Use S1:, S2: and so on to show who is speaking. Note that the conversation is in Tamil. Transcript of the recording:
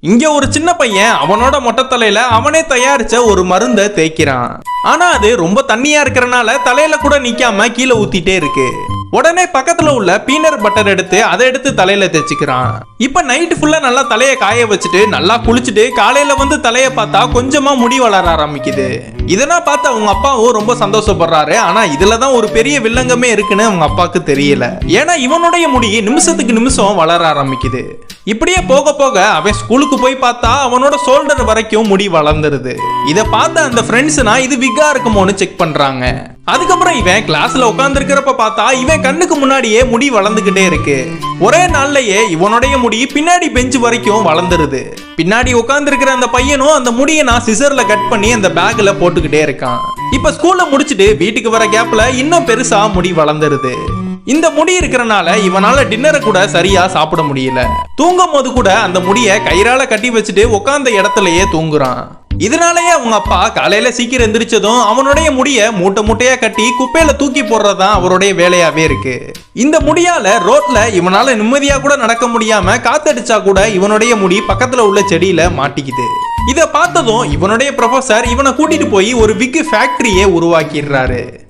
S1: இங்க ஒரு சின்ன பையன் அவனோட மொட்டை தலையில அவனே தயாரிச்ச ஒரு மருந்தை தேய்க்கிறான். ஆனா அது ரொம்ப தண்ணியா இருக்கிறனால தலையில கூட நிக்காம கீழே ஊத்திட்டே இருக்கு. உடனே பக்கத்துல உள்ள பீனர் பட்டர் எடுத்து அதை எடுத்து தலையில தேய்ச்சிக்கிறான். இப்ப நைட் ஃபுல்லா நல்லா தலைய காய வச்சுட்டு நல்லா குளிச்சுட்டு காலையில வந்து தலைய பார்த்தா கொஞ்சமா முடி வளர ஆரம்பிக்குது. இதெல்லாம் பார்த்து அவங்க அப்பாவும் ரொம்ப சந்தோஷப்படுறாரு. ஆனா இதுல தான் ஒரு பெரிய வில்லங்கமே இருக்குன்னு அவங்க அப்பாவுக்கு தெரியல. ஏன்னா இவனுடைய முடி நிமிஷத்துக்கு நிமிஷம் வளர ஆரம்பிக்குது. இப்படியே போக போக அவன் ஸ்கூலுக்கு போய் பார்த்தா அவனோட ஷோல்டர் வரைக்கும் முடி வளர்ந்துருது. இதை பார்த்த அந்த ஃப்ரெண்ட்ஸ்னா இது விக்கா இருக்குமோன்னு செக் பண்றாங்க. அதுக்கப்புறம் இவன் கிளாஸ்ல உட்காந்துருக்கிறப்ப பார்த்தா இவன் கண்ணுக்கு முன்னாடியே முடி வளர்ந்துகிட்டே இருக்கு. ஒரே நாள்லயே இவனுடைய முடி பின்னாடி பெஞ்சு வரைக்கும் வளர்ந்துருது. பின்னாடி உட்கார்ந்துருக்கிற அந்த பையனும் அந்த முடியை நான் சிசர்ல கட் பண்ணி அந்த பேக்ல போட்டுக்கிட்டே இருக்கான். இப்ப ஸ்கூல்ல முடிச்சுட்டு வீட்டுக்கு வர கேப்ல இன்னும் பெருசா முடி வளர்ந்துருது. இந்த முடி இருக்கிறனால இவனால டின்னரை கூட சரியா சாப்பிட முடியல. தூங்கும் போது கூட அந்த முடிய கயிறால கட்டி வச்சுட்டு உட்கார்ந்த இடத்துலயே தூங்குறான். இதனாலயே அவங்க அப்பா காலையில சீக்கிரம் எந்திரிச்சதும் அவனுடைய முடிய மூட்டை மூட்டையா கட்டி குப்பையில தூக்கி போடுறதுதான் அவருடைய வேலையாவே இருக்கு. இந்த முடியால ரோட்ல இவனால நிம்மதியா கூட நடக்க முடியாம காத்தடிச்சா கூட இவனுடைய முடி பக்கத்துல உள்ள செடியில மாட்டிக்குது. இதை பார்த்ததும் இவனுடைய ப்ரொஃபசர் இவனை கூட்டிட்டு போய் ஒரு விக்கு ஃபேக்டரியே உருவாக்கிடுறாரு.